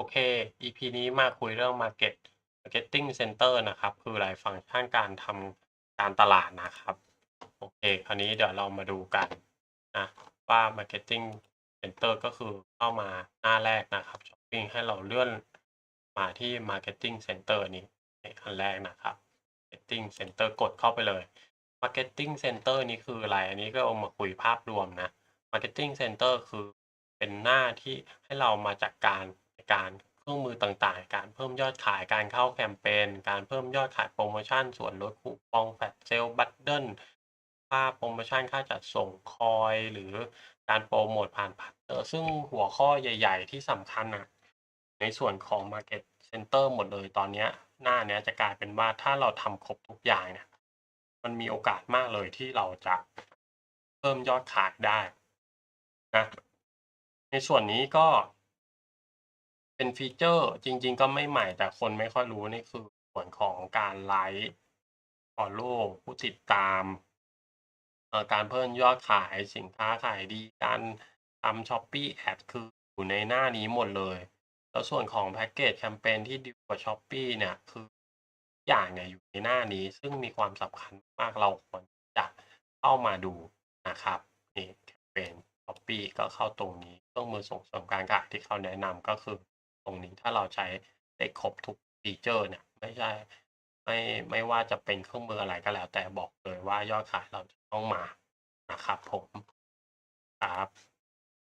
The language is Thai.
โอเค EP นี้มาคุยเรื่อง Market Marketing Center นะครับ คืออะไรฟังก์ชันการทำการตลาดนะครับ โอเค คราวนี้เดี๋ยวเรามาดูกันนะว่า Marketing Center ก็คือเข้ามาหน้าแรกนะครับ Shopping ให้เราเลื่อนมาที่ Marketing Center นี้ในอันแรกนะครับ Marketing Center กดเข้าไปเลย Marketing Center นี้คืออะไร อันนี้ก็เอามาคุยภาพรวมนะ Marketing Center คือเป็นหน้าที่ให้เรามาจัดการ การเครื่องมือต่างๆ การเพิ่มยอดขายการเข้าแคมเปญการเพิ่มยอดขายโปรโมชั่นส่วนลดคูปองแฟลชเซลบัตเดิลค่าโปรโมชั่นค่าจัดส่งคอยหรือการโปรโมทผ่านพาร์ทเนอร์ซึ่งหัวข้อใหญ่ ๆ ที่สำคัญนะในส่วนของ Market Center หมดเลยตอนนี้หน้าเนี้ยจะกลายเป็นว่าถ้าเราทำครบทุกอย่างเนี่ยมันมีโอกาสมากเลยที่เราจะเพิ่มยอดขายได้นะในส่วนนี้ก็ เป็นฟีเจอร์จริง ๆ ก็ไม่ใหม่แต่คนไม่ค่อยรู้นี่คือส่วนของการไลค์ฟอลโล่ผู้ติดตามการเพิ่มยอดขายสินค้าขายดีการทำช้อปปี้แอดคืออยู่ในหน้านี้หมดเลย แล้วส่วนของแพ็กเกจแคมเปญที่ดีกว่าช้อปปี้เนี่ยคือทุกอย่างเนี่ยอยู่ในหน้านี้ซึ่งมีความสำคัญมากเราควรจะเข้ามาดูนะครับนี่แคมเปญช้อปปี้ก็เข้าตรงนี้เครื่องมือส่งเสริมการขายที่เขาแนะนำก็คือ รงนี้ถ้าเราใช้ได้ครบทุกฟีเจอร์เนี่ยไม่ใช่ไม่ไม่ว่าจะเป็นเครื่องมืออะไรก็แล้ว แต่บอกเลยว่ายอดขายเราจะต้องมานะครับผมครับ